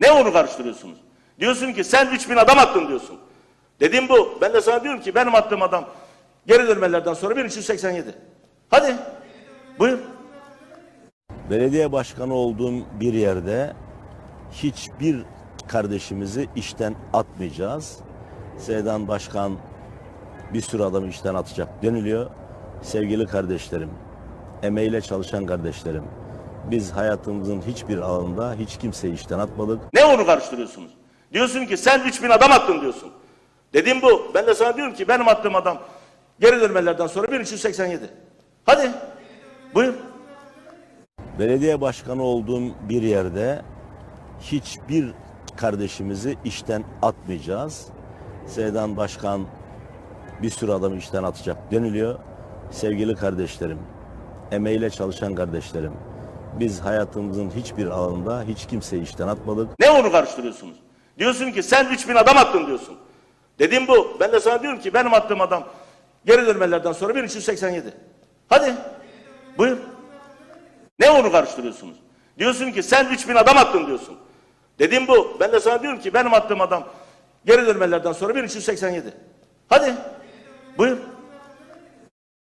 Ne onu karıştırıyorsunuz? Diyorsun ki sen 3000 adam attın diyorsun. Dediğim bu. Ben de sana diyorum ki benim attığım adam geri dönmelerden sonra 1387. Hadi. Buyur. Belediye başkanı olduğum bir yerde hiçbir kardeşimizi işten atmayacağız. Seydan Başkan bir sürü adamı işten atacak deniliyor. Sevgili kardeşlerim, emeğiyle çalışan kardeşlerim, biz hayatımızın hiçbir alanında hiç kimseyi işten atmadık. Ne onu karıştırıyorsunuz? Diyorsun ki sen 3000 adam attın diyorsun. Dediğim bu. Ben de sana diyorum ki benim attığım adam geri dönmelerden sonra 1387. Hadi. Buyur. Belediye başkanı olduğum bir yerde hiçbir kardeşimizi işten atmayacağız. Seydan Başkan bir sürü adamı işten atacak deniliyor. Sevgili kardeşlerim, emeğiyle çalışan kardeşlerim, biz hayatımızın hiçbir alanında hiç kimseyi işten atmadık. Ne onu karıştırıyorsunuz? Diyorsun ki sen 3000 adam attın diyorsun. Dediğim bu. Ben de sana diyorum ki benim attığım adam geri dönmelerden sonra 1387. Hadi. Buyur. Ne onu karıştırıyorsunuz? Diyorsun ki sen 3000 adam attın diyorsun. Dediğim bu. Ben de sana diyorum ki benim attığım adam geri dönmelerden sonra 1387. Hadi. Buyur.